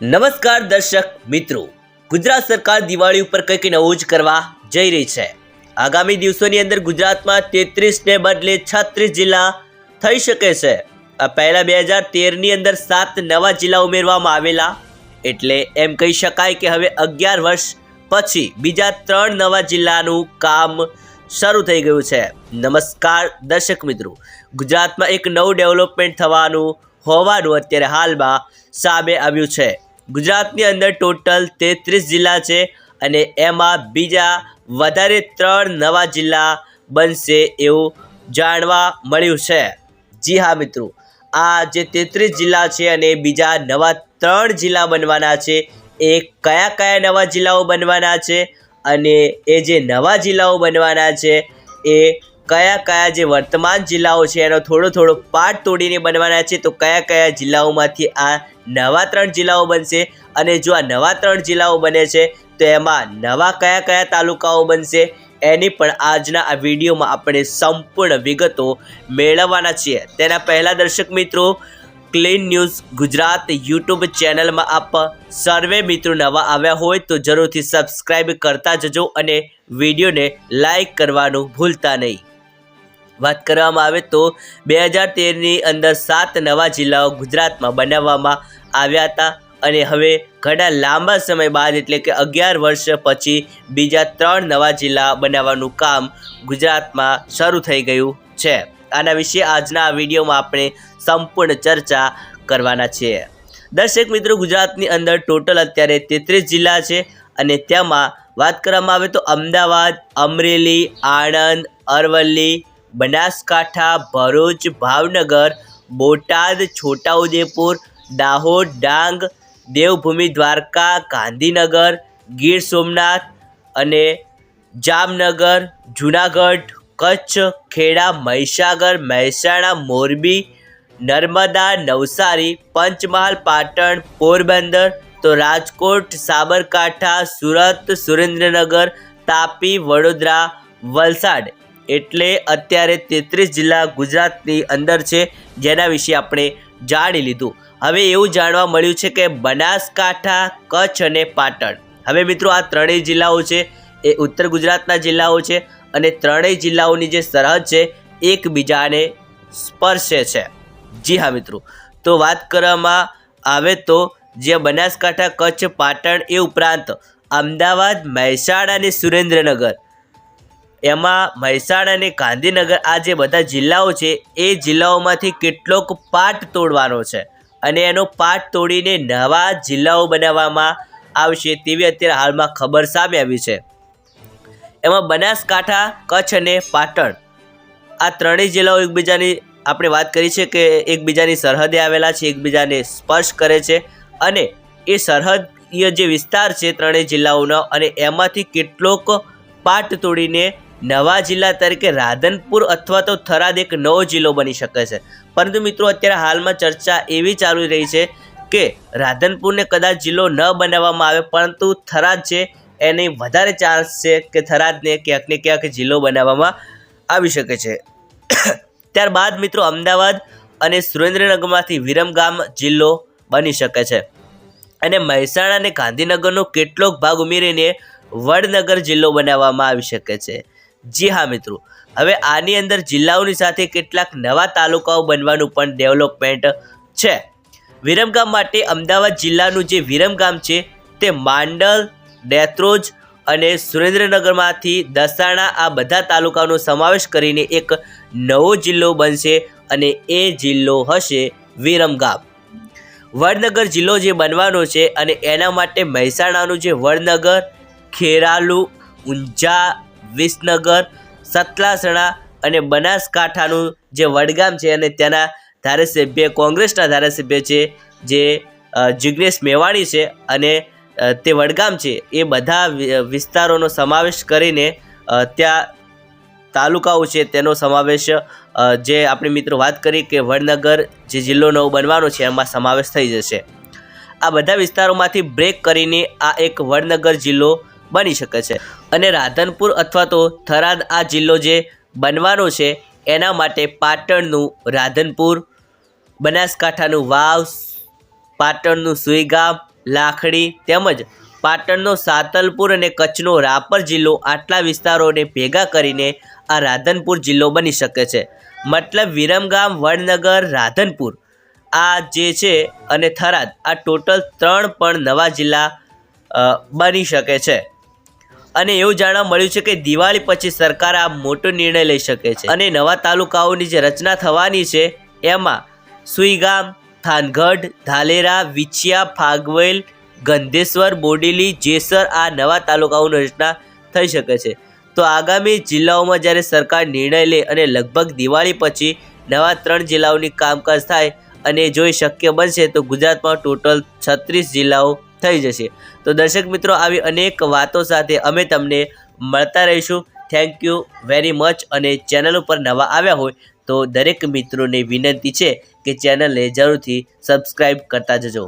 નમસ્કાર દર્શક મિત્રો. ગુજરાત સરકાર દિવાળી ઉપર કંઈક નવું જ કરવા જઈ રહી છે. આગામી દિવસોની અંદર ગુજરાતમાં તેત્રીસને બદલે છત્રીસ જિલ્લા થઈ શકે છે. આ પહેલા બે હજાર તેરની અંદર સાત નવા જિલ્લા ઉમેરવામાં આવેલા. એટલે એમ કહી શકાય કે હવે અગિયાર વર્ષ પછી બીજા ત્રણ નવા જિલ્લાનું કામ શરૂ થઈ ગયું છે. નમસ્કાર દર્શક મિત્રો. ગુજરાતમાં એક નવું ડેવલપમેન્ટ થવાનું હોવાનું અત્યારે હાલમાં સામે આવ્યું છે. ગુજરાતની અંદર ટોટલ તેત્રીસ જિલ્લા છે અને એમાં બીજા વધારે ત્રણ નવા જિલ્લા બનશે એવું જાણવા મળ્યું છે. જી હા, મિત્રો. આ જે તેત્રીસ જિલ્લા છે અને બીજા નવા ત્રણ જિલ્લા બનવાના છે, એ કયા કયા નવા જિલ્લાઓ બનવાના છે અને એ જે નવા જિલ્લાઓ બનવાના છે, એ કયા કયા જે વર્તમાન જિલ્લાઓ છે એનો થોડો થોડો પાર્ટ તોડીને બનવાના છે, તો કયા કયા જિલ્લાઓમાંથી આ નવા ત્રણ જિલ્લાઓ બનશે અને જો આ નવા ત્રણ જિલ્લાઓ બને છે, તો એમાં નવા કયા કયા તાલુકાઓ બનશે, એની પણ આજના આ વિડીયોમાં આપણે સંપૂર્ણ વિગતો મેળવવાના છીએ. તેના પહેલાં દર્શક મિત્રો ક્લીન ન્યૂઝ ગુજરાત યુટ્યુબ ચેનલમાં આપ સર્વે મિત્રો નવા આવ્યા હોય તો જરૂરથી સબસ્ક્રાઈબ કરતા જજો અને વિડીયોને લાઈક કરવાનું ભૂલતા નહીં. વાત કરવામાં આવે તો બે હજાર તેરની અંદર સાત નવા જિલ્લાઓ ગુજરાતમાં બનાવવામાં આવ્યા હતા અને હવે ઘણા લાંબા સમય બાદ એટલે કે અગિયાર વર્ષ પછી બીજા ત્રણ નવા જિલ્લા બનાવવાનું કામ ગુજરાતમાં શરૂ થઈ ગયું છે. આના વિશે આજના વિડીયોમાં આપણે સંપૂર્ણ ચર્ચા કરવાના છીએ. દર્શક મિત્રો, ગુજરાતની અંદર ટોટલ અત્યારે તેત્રીસ જિલ્લા છે અને તેમાં વાત કરવામાં આવે તો અમદાવાદ, અમરેલી, આણંદ, અરવલ્લી બનાસકાંઠા, ભરૂચ, ભાવનગર, બોટાદ, છોટાઉદેપુર, દાહોદ, ડાંગ, દેવભૂમિ, દ્વારકા, ગાંધીનગર, ગીર સોમનાથ અને જામનગર, જુનાગઢ, કચ્છ, ખેડા, મહીસાગર, મહેસાણા, મોરબી, નર્મદા, નવસારી, પંચમહાલ, પાટણ, પોરબંદર, તો રાજકોટ, સાબરકાંઠા, સુરત, સુરેન્દ્રનગર, તાપી, વડોદરા, વલસાડ. એટલે અત્યારે તેત્રીસ જિલ્લા ગુજરાતની અંદર છે, જેના વિશે આપણે જાણી લીધું. હવે એવું જાણવા મળ્યું છે કે બનાસકાંઠા, કચ્છ અને પાટણ. હવે મિત્રો આ ત્રણેય જિલ્લાઓ છે, એ ઉત્તર ગુજરાતના જિલ્લાઓ છે અને ત્રણેય જિલ્લાઓની જે સરહદ છે, એકબીજાને સ્પર્શે છે. જી હા મિત્રો. તો વાત કરવામાં આવે તો જે બનાસકાંઠા, કચ્છ, પાટણ એ ઉપરાંત અમદાવાદ, મહેસાણા અને સુરેન્દ્રનગર. એમાં મહેસાણા અને ગાંધીનગર આ જે બધા જિલ્લાઓ છે, એ જિલ્લાઓમાંથી કેટલોક પાટ તોડવાનો છે. અને એનો પાટ તોડીને નવા જિલ્લાઓ બનાવવામાં આવશે તેવી અત્યારે હાલમાં ખબર સામે આવી છે. એમાં બનાસકાંઠા, કચ્છ અને પાટણ આ ત્રણેય જિલ્લાઓ એકબીજાની આપણે વાત કરી છે કે એકબીજાની સરહદે આવેલા છે, એકબીજાને સ્પર્શ કરે છે. અને એ સરહદીય જે વિસ્તાર છે ત્રણેય જિલ્લાઓનો અને એમાંથી કેટલોક પાટ તોડીને નવા જિલ્લા તરીકે રાધનપુર અથવા તો થરાદ એક નવો જિલ્લો બની શકે છે. પરંતુ મિત્રો, અત્યારે હાલમાં ચર્ચા એવી ચાલી રહી છે કે રાધનપુરને કદાચ જિલ્લો ન બનાવવામાં આવે, પરંતુ થરાદ છે એની વધારે ચાન્સ છે કે થરાદને ક્યાંક ને ક્યાંક જિલ્લો બનાવવામાં આવી શકે છે. ત્યારબાદ મિત્રો, અમદાવાદ અને સુરેન્દ્રનગરમાંથી વિરમગામ જિલ્લો બની શકે છે. અને મહેસાણા અને ગાંધીનગરનો કેટલોક ભાગ ઉમેરીને વડનગર જિલ્લો બનાવવામાં આવી શકે છે. જી હા, મિત્રો. હવે આની અંદર જિલ્લાઓની સાથે કેટલાક નવા તાલુકાઓ બનવાનું પણ ડેવલપમેન્ટ છે. વિરમગામ માટે અમદાવાદ જિલ્લાનું જે વિરમગામ છે, તે માંડલ ડેત્રોજ અને સુરેન્દ્રનગરમાંથી દસાણા આ બધા તાલુકાનો સમાવેશ કરીને એક નવો જિલ્લો બનશે અને એ જિલ્લો હશે વિરમગામ. વડનગર જિલ્લો જે બનવાનો છે અને એના માટે મહેસાણાનું જે વડનગર, ખેરાલુ, ઊંઝા વિસનગર, સતલાસણા અને બનાસકાંઠાનું જે વડગામ છે અને ત્યાંના ધારાસભ્ય, કોંગ્રેસના ધારાસભ્ય છે, જે જિગ્નેશ મેવાણી છે અને તે વડગામ છે, એ બધા વિસ્તારોનો સમાવેશ કરીને ત્યાં તાલુકાઓ છે તેનો સમાવેશ જે આપણે મિત્રો વાત કરી કે વડનગર જે જિલ્લો નવો બનવાનો છે એમાં સમાવેશ થઈ જશે. આ બધા વિસ્તારોમાંથી બ્રેક કરીને આ એક વડનગર જિલ્લો બની શકે છે. અને રાધનપુર અથવા તો થરાદ આ જિલ્લો જે બનવાનો છે, એના માટે પાટણનું રાધનપુર, બનાસકાંઠાનું વાવ, પાટણનું સુઈગામ, લાખડી તેમજ પાટણનો સાતલપુર અને કચ્છનો રાપર જિલ્લો આટલા વિસ્તારોને ભેગા કરીને આ રાધનપુર જિલ્લો બની શકે છે. મતલબ વિરમગામ, વડનગર, રાધનપુર આ જે છે અને થરાદ આ ટોટલ ત્રણ પણ નવા જિલ્લા બની શકે છે. અને એવું જાણવા મળ્યું છે કે દિવાળી પછી સરકાર આ મોટો નિર્ણય લઈ શકે છે. અને નવા તાલુકાઓની જે રચના થવાની છે, એમાં સુઈગામ, થાનગઢ, ધાલેરા, વિછિયા, ફાગવેલ, ગંધેશ્વર, બોડેલી, જેસર આ નવા તાલુકાઓની રચના થઈ શકે છે. તો આગામી જિલ્લાઓમાં જ્યારે સરકાર નિર્ણય લે અને લગભગ દિવાળી પછી નવા ત્રણ જિલ્લાઓની કામકાજ થાય અને જો એ શક્ય બનશે તો ગુજરાતમાં ટોટલ છત્રીસ જિલ્લાઓ થઈ જશે. તો દર્શક મિત્રો, આવી અનેક વાતો સાથે અમે તમને મળતા રહીશું. થેન્ક યુ વેરી મચ અને ચેનલ ઉપર નવા આવ્યા હોય, તો દરેક મિત્રોને વિનંતી છે કે ચેનલને જરૂરથી સબસ્ક્રાઈબ કરતા જજો.